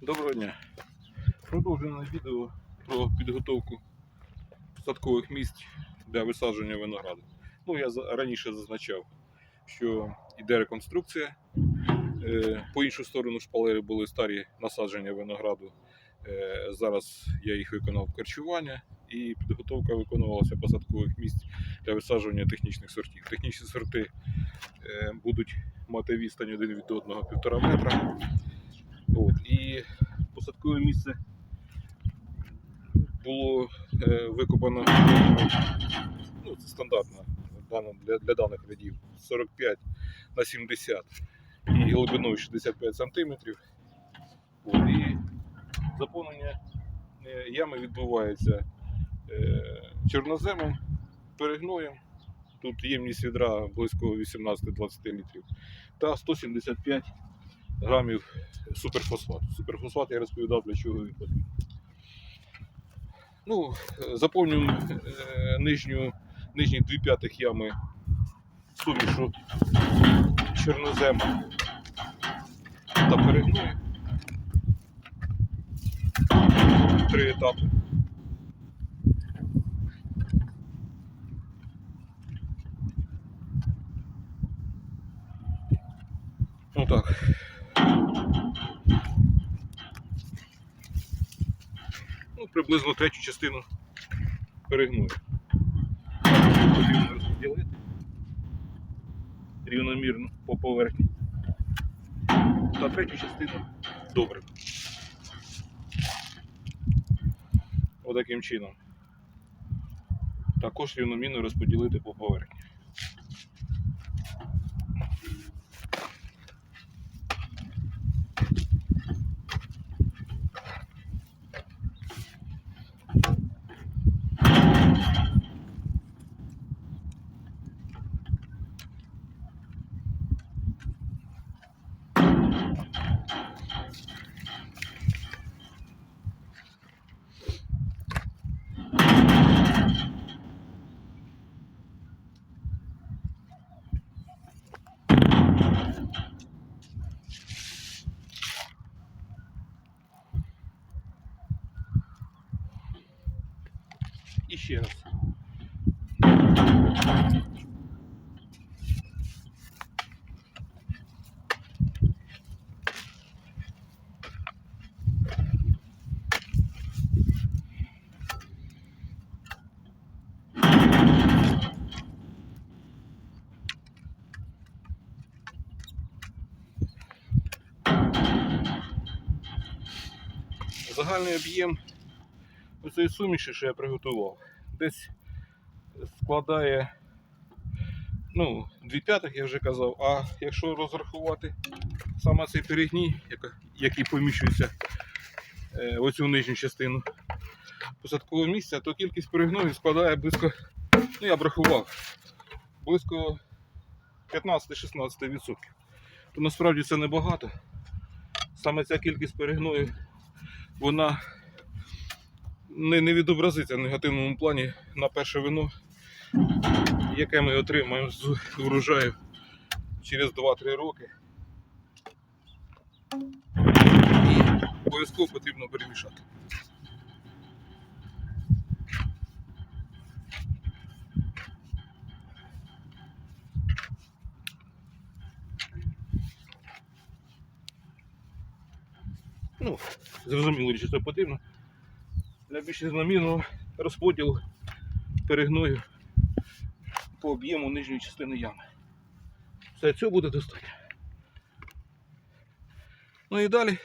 Доброго дня. Продовжуємо відео про підготовку садкових місць для висадження винограду. Ну, я раніше зазначав, що йде реконструкція. Е, По іншу сторону шпалери були старі насадження винограду. Е, Зараз я їх виконав корчування і підготовка виконувалася посадкових місць для висаджування технічних сортів. Технічні сорти е, будуть мати відстань один від одного півтора метра. От, і посадкове місце було е, викопано ну, це стандартно для, для даних рядів 45 на 70 і глибиною 65 см. І заповнення е, ями відбувається е, чорноземом, перегноєм. Тут ємність відра близько 18-20 літрів та 175 грамів суперфосфату. Суперфосфат я розповідав, для чого він потрібен. Ну, заповнюємо е, нижню, нижні дві п'ятих ями сумішу чорнозему та перегною. Три етапи. Ну так. Ну, приблизно третю частину перегную. Потрібно розподілити рівномірно по поверхні. Та третю частину добре. Отаким чином. Також рівномірно розподілити по поверхні. І ще раз. Загальний об'єм цієї суміші, що я приготував, десь складає ну, 2 п'ятих, я вже казав, а якщо розрахувати саме цей перегній, який поміщується е, в оцю нижню частину посадкового місця, то кількість перегною складає близько, ну я б рахував, близько 15-16%. То насправді це небагато. Саме ця кількість перегною, вона не, не відобразиться в негативному плані на перше вино, яке ми отримаємо з урожаю через 2-3 роки. І обов'язково потрібно перемішати. Ну, зрозуміло, що це потрібно більш рівномірного розподілу перегною по об'єму нижньої частини ями. Все, цього буде достатньо. Ну і далі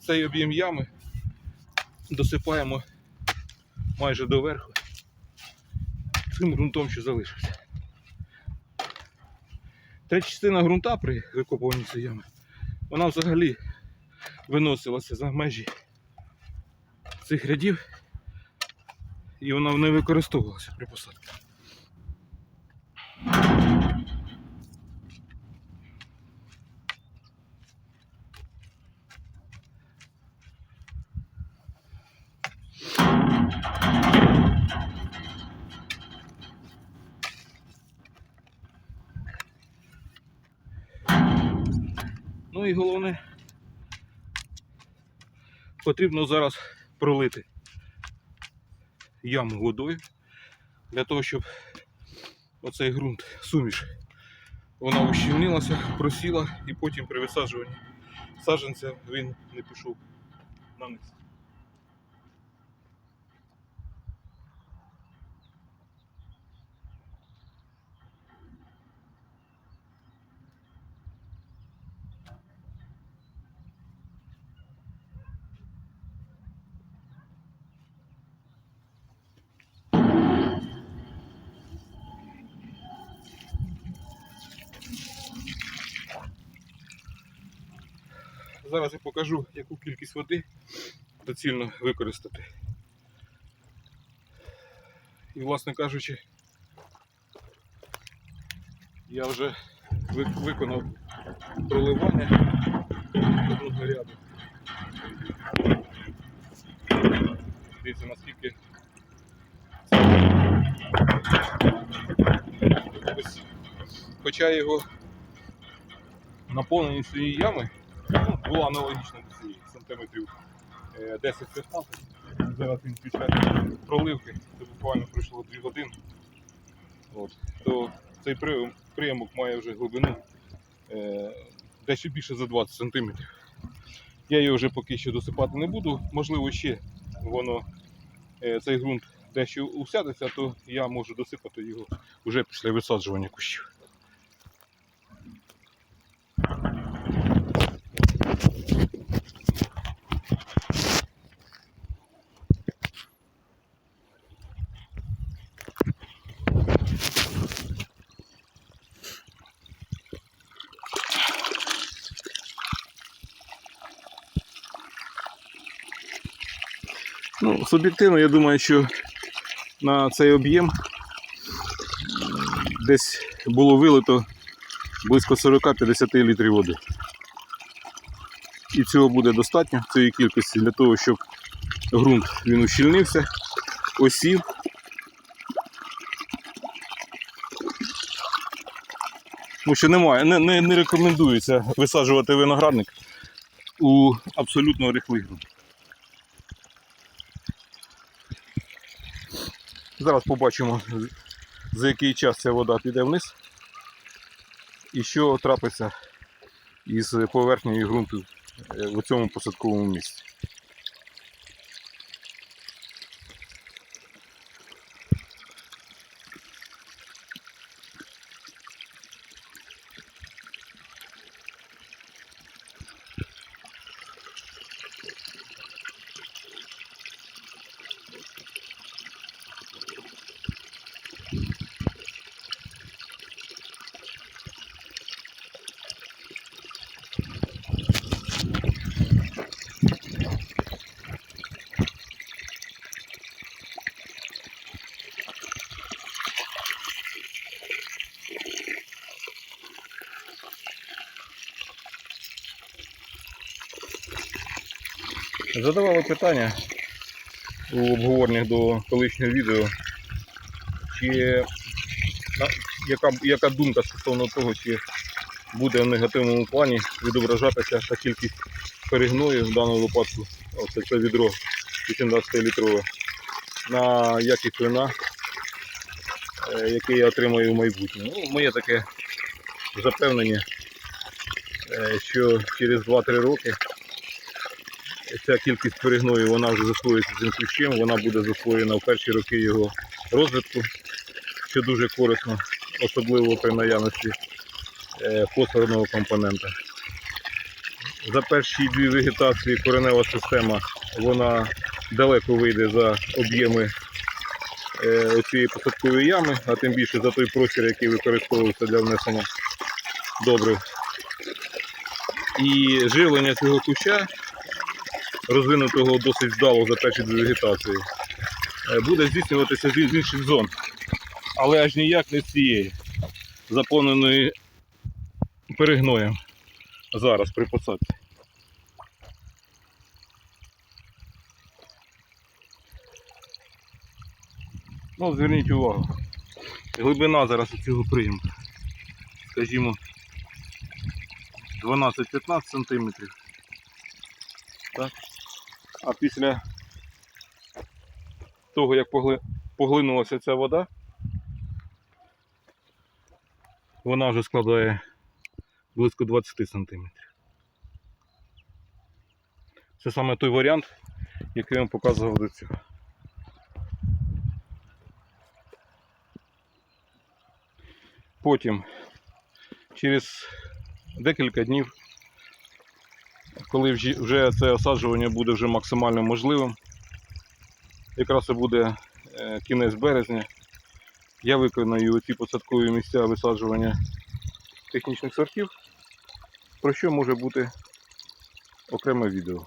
цей об'єм ями досипаємо майже до верху цим ґрунтом, що залишився. Третя частина ґрунта при викопуванні цієї ями, вона взагалі виносилася за межі цих рядів і вона не використовувалася при посадці. Ну і головне потрібно зараз пролити яму водою для того, щоб оцей ґрунт, суміш, вона ущільнилася, просіла і потім при висаджуванні саджанця він не пішов на низ. Зараз я покажу, яку кількість води доцільно використати. І, власне кажучи, я вже виконав проливання одного ряду. Дивіться, наскільки ось, хоча його наповненість цієї ями була аналогічна до цієї сантиметрів е, 10-15. Зараз він час проливки, це буквально пройшло 2 години. От, то цей при- приямок має вже глибину е, дещо більше за 20 см. Я його вже поки що досипати не буду. Можливо, ще воно е, цей ґрунт дещо усядеться, то я можу досипати його вже після висаджування кущів. Ну, суб'єктивно, я думаю, що на цей об'єм десь було вилито близько 40-50 літрів води. І цього буде достатньо, цієї кількості, для того, щоб ґрунт він ущільнився, осів. Тому що немає, не, не, не рекомендується висаджувати виноградник у абсолютно рихлий ґрунт. Зараз побачимо, за який час ця вода піде вниз і що трапиться із поверхнею ґрунту е, в цьому посадковому місці. Задавали питання у обговореннях до колишнього відео, чи яка, яка думка стосовно того, чи буде в негативному плані відображатися та кількість перегною в даному випадку, оце це відро 18 літрове, на якість вина, е, яке я отримаю в майбутньому. Ну, моє таке запевнення, що через 2-3 роки ця кількість перегною вона вже засвоїться цим кущем, вона буде засвоєна в перші роки його розвитку, що дуже корисно, особливо при наявності е, фосфорного компонента. За перші дві вегетації коренева система вона далеко вийде за об'єми е, цієї посадкової ями, а тим більше за той простір, який використовується для внесення добрив. І живлення цього куща розвинутого досить вдало за перші дві вегетації, е, буде здійснюватися з інших зон, але аж ніяк не з цієї, заповненої перегноєм зараз при посадці. Ну, зверніть увагу. Глибина зараз у цього приємка. Скажімо, 12-15 см. Так. А після того, як погли- поглинулася ця вода, вона вже складає близько 20 см. Це саме той варіант, який я вам показував до цього. Потім, через декілька днів, коли вже- це осаджування буде вже максимально можливим, якраз це буде е, кінець березня, я виконаю ці посадкові місця висаджування технічних сортів, про що може бути окреме відео.